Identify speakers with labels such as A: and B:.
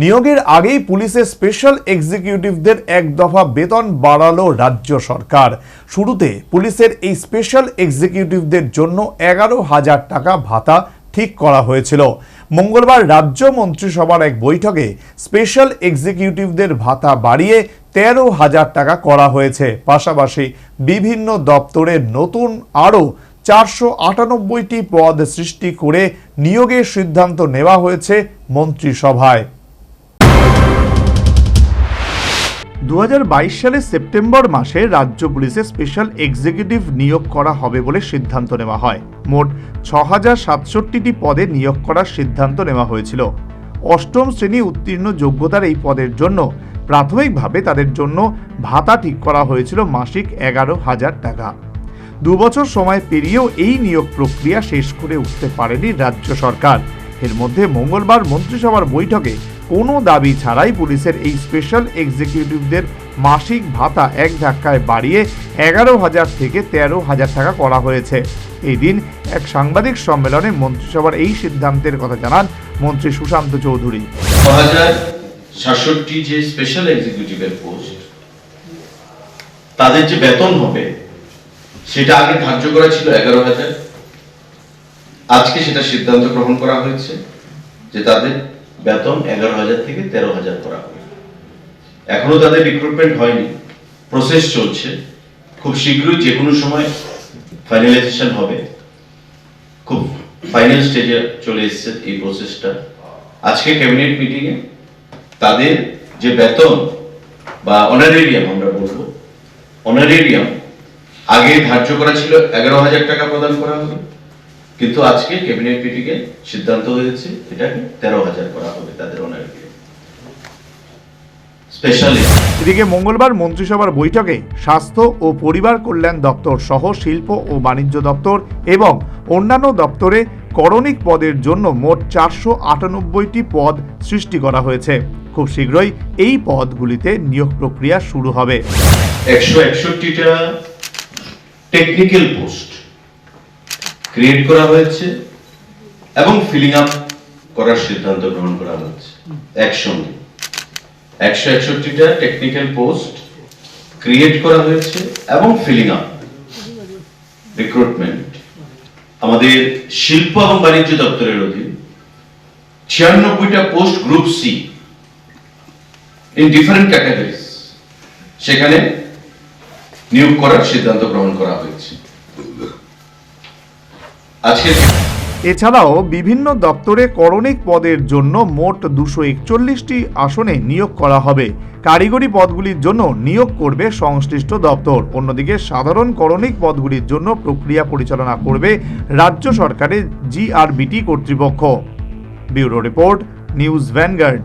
A: নিয়োগের আগেই পুলিশের স্পেশাল এক্সিকিউটিভদের এক দফা বেতন বাড়ালো রাজ্য সরকার। শুরুতে পুলিশের এই স্পেশাল এক্সিকিউটিভদের জন্য এগারো হাজার টাকা ভাতা ঠিক করা হয়েছিল। মঙ্গলবার রাজ্য মন্ত্রিসভার এক বৈঠকে স্পেশাল এক্সিকিউটিভদের ভাতা বাড়িয়ে তেরো হাজার টাকা করা হয়েছে। পাশাপাশি বিভিন্ন দপ্তরের নতুন আরও চারশো আটানব্বইটি পদ সৃষ্টি করে নিয়োগের সিদ্ধান্ত নেওয়া হয়েছে মন্ত্রিসভায়। দু সালের সেপ্টেম্বর মাসে রাজ্য পুলিশে স্পেশাল এক্সিকিউটিভ নিয়োগ করা হবে বলে সিদ্ধান্ত নেওয়া হয়। মোট ছ হাজার সাতষট্টিটি পদে নিয়োগ করার সিদ্ধান্ত নেওয়া হয়েছিল। অষ্টম শ্রেণি উত্তীর্ণ যোগ্যতার এই পদের জন্য প্রাথমিকভাবে তাদের জন্য ভাতা ঠিক করা হয়েছিল মাসিক এগারো হাজার টাকা। দু বছর সময় পেরিয়েও এই নিয়োগ প্রক্রিয়া শেষ করে উঠতে পারেনি রাজ্য সরকার। এর মধ্যে মঙ্গলবার মন্ত্রিসভার বৈঠকে কোনো দাবি ছাড়াই পুলিশের এই স্পেশাল এক্সিকিউটিভদের মাসিক ভাতা এক ধাক্কায় বাড়িয়ে এগারো হাজার থেকে তেরো হাজার টাকা করা হয়েছে। এই দিন এক সাংবাদিক সম্মেলনে মন্ত্রিসভার এই সিদ্ধান্তের কথা জানান মন্ত্রী সুশান্ত চৌধুরী।
B: সাতষট্টি যে স্পেশাল এক্সিকিউটিভের পোস্ট তাদের যে বেতন হবে, সেটা আগে ধার্য করা ছিল এগারো হাজার। আজকে সেটা সিদ্ধান্ত গ্রহণ করা হয়েছে যে তাদের বেতন এগারো হাজার থেকে তেরো হাজার করা হবে। এখনও তাদের রিক্রুটমেন্ট হয়নি। প্রসেস চলছে। খুব শীঘ্রই যে কোনো সময় ফাইনালাইজেশন হবে। খুব ফাইনাল স্টেজে চলে এসেছে এই প্রসেসটা আজকে ক্যাবিনেট মিটিংয়ে তাদের যে বেতন বা অনারেরিয়াম আমরা বলব অনারেরিয়াম আগে ধার্য করা ছিল এগারো হাজার টাকা প্রদান করা হবে। কিন্তু আজকে ক্যাবিনেট মিটিংয়ে সিদ্ধান্ত হয়েছে এটাকে তেরো হাজার করা হবে তাদের স্পেশালি
A: এদিকে মঙ্গলবার মন্ত্রিসভার বৈঠকে স্বাস্থ্য ও পরিবার কল্যাণ দপ্তর সহ শিল্প ও বাণিজ্য দপ্তর এবং অন্যান্য দপ্তরে করণিক পদের জন্য মোট চারশো আটানব্বইটি পদ সৃষ্টি করা হয়েছে। খুব শীঘ্রই এই পদগুলিতে নিয়োগ প্রক্রিয়া শুরু হবে।
B: একশো একষট্টিটা টেকনিক্যাল পোস্ট ক্রিয়েট করা হয়েছে এবং ফিলিং আপ করার সিদ্ধান্ত গ্রহণ করা হয়েছে একসঙ্গে। একশো একষট্টিটা টেকনিক্যাল পোস্ট ক্রিয়েট করা হয়েছে এবং ফিলিং আপ রিক্রুটমেন্ট আমাদের শিল্প এবং বাণিজ্য দপ্তরের অধীন ছিয়ানব্বইটা post group C in different categories সেখানে নিয়োগ করার সিদ্ধান্ত গ্রহণ করা হয়েছে।
A: এছাড়াও বিভিন্ন দপ্তরে করণিক পদের জন্য মোট দুশো একচল্লিশটি আসনে নিয়োগ করা হবে। কারিগরি পদগুলির জন্য নিয়োগ করবে সংশ্লিষ্ট দপ্তর। অন্যদিকে সাধারণ করণিক পদগুলির জন্য প্রক্রিয়া পরিচালনা করবে রাজ্য সরকারের জিআরবিটি কর্তৃপক্ষ। Bureau report, news vanguard.